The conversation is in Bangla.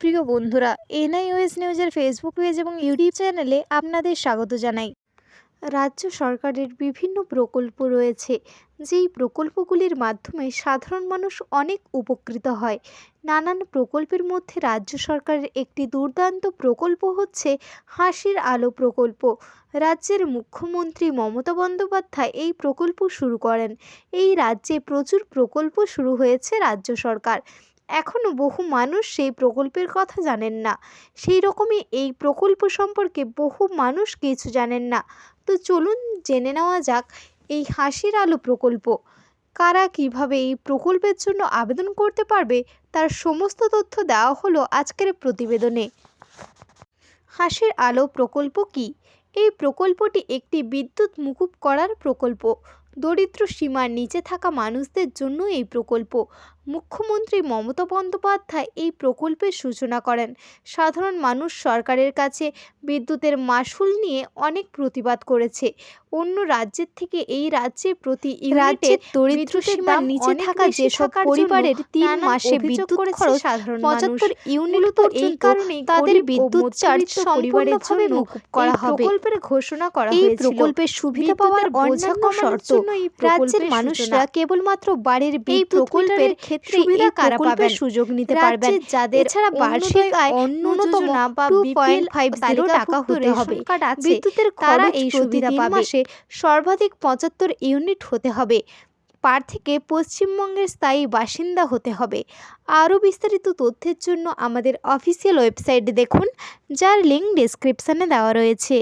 প্রিয় বন্ধুরা, এনআইওএস নিউজের ফেসবুক পেজ এবং ইউটিউব চ্যানেলে আপনাদের স্বাগত জানাই। রাজ্য সরকারের বিভিন্ন প্রকল্প রয়েছে, যেই প্রকল্পগুলির মাধ্যমে সাধারণ মানুষ অনেক উপকৃত হয়। নানান প্রকল্পের মধ্যে রাজ্য সরকারের একটি দুর্দান্ত প্রকল্প হচ্ছে হাসির আলো প্রকল্প। রাজ্যের মুখ্যমন্ত্রী মমতা বন্দ্যোপাধ্যায় এই প্রকল্প শুরু করেন। এই রাজ্যে প্রচুর প্রকল্প শুরু হয়েছে রাজ্য সরকার। এখনও বহু মানুষ সেই প্রকল্পের কথা জানেন না। সেই রকমই এই প্রকল্প সম্পর্কে বহু মানুষ কিছু জানেন না। তো চলুন জেনে নেওয়া যাক এই হাসির আলো প্রকল্প। কারা কীভাবে এই প্রকল্পের জন্য আবেদন করতে পারবে তার সমস্ত তথ্য দেওয়া হলো আজকের প্রতিবেদনে। হাসির আলো প্রকল্প কি? এই প্রকল্পটি একটি বিদ্যুৎ মুকুব করার প্রকল্প। দরিদ্র সীমার নিচে থাকা মানুষদের জন্য এই প্রকল্প। মুখ্যমন্ত্রী মমতা বন্দ্যোপাধ্যায় এই প্রকল্পের সূচনা করেন। সাধারণ মানুষ সরকারের কাছে বিদ্যুতের মাশুল নিয়ে অনেক প্রতিবাদ করেছে। অন্য রাজ্যের থেকে এই রাজ্যে প্রতি রাজ্যের দরিদ্র সীমার নিচে থাকা যেসব পরিবারের তিন মাসে বিদ্যুৎ খরচ সাধারণ পঁচাত্তর ইউনিট এই কারণে তাদের বিদ্যুৎ চার্জ সম্পূর্ণভাবে মুকুব করা হবে। প্রকল্পের ঘোষণা করা এই প্রকল্পের সুবিধা পাওয়ার অন্যান্য শর্ত রাজ্যের মানুষরা কেবলমাত্র বাড়ির এই প্রকল্পের ক্ষেত্রে সুবিধা কারা পাবেন? সুযোগ নিতে পারবেন। যাদের এছাড়া বার্ষিক আয় ন্যূনতম বা পয়েন্ট ফাইভ জিরো টাকা হতে হবে। বিদ্যুতের তারা এই সুবিধা পাবে। সর্বাধিক পঁচাত্তর ইউনিট হতে হবে। প্রার্থীকে পশ্চিমবঙ্গের স্থায়ী বাসিন্দা হতে হবে। আরও বিস্তারিত তথ্যের জন্য আমাদের অফিসিয়াল ওয়েবসাইট দেখুন যার লিঙ্ক ডেসক্রিপশানে দেওয়া রয়েছে।